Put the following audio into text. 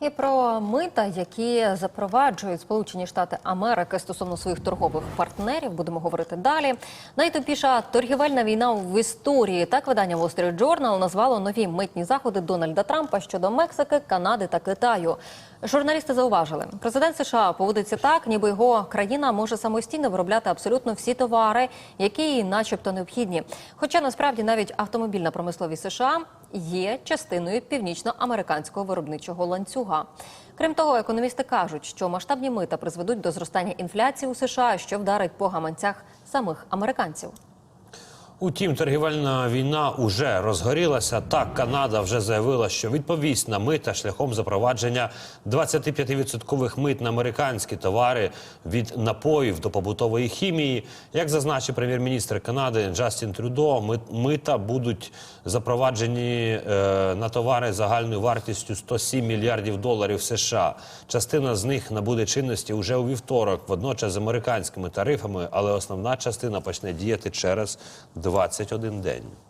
І про мита, які запроваджують Сполучені Штати Америки стосовно своїх торгових партнерів, будемо говорити далі. Найтупіша торгівельна війна в історії. Так видання Wall Street Journal назвало нові митні заходи Дональда Трампа щодо Мексики, Канади та Китаю. Журналісти зауважили, президент США поводиться так, ніби його країна може самостійно виробляти абсолютно всі товари, які їй начебто необхідні. Хоча насправді навіть автомобільна промисловість США є частиною північноамериканського виробничого ланцюга. Крім того, економісти кажуть, що масштабні мита призведуть до зростання інфляції у США, що вдарить по гаманцях самих американців. Утім, торгівельна війна уже розгорілася. Так, Канада вже заявила, що відповість на мита шляхом запровадження 25% мит на американські товари від напоїв до побутової хімії. Як зазначив прем'єр-міністр Канади Джастін Трюдо, мита будуть запроваджені е, на товари загальною вартістю 107 мільярдів доларів США. Частина з них набуде чинності уже у вівторок, водночас з американськими тарифами, але основна частина почне діяти через 21 день.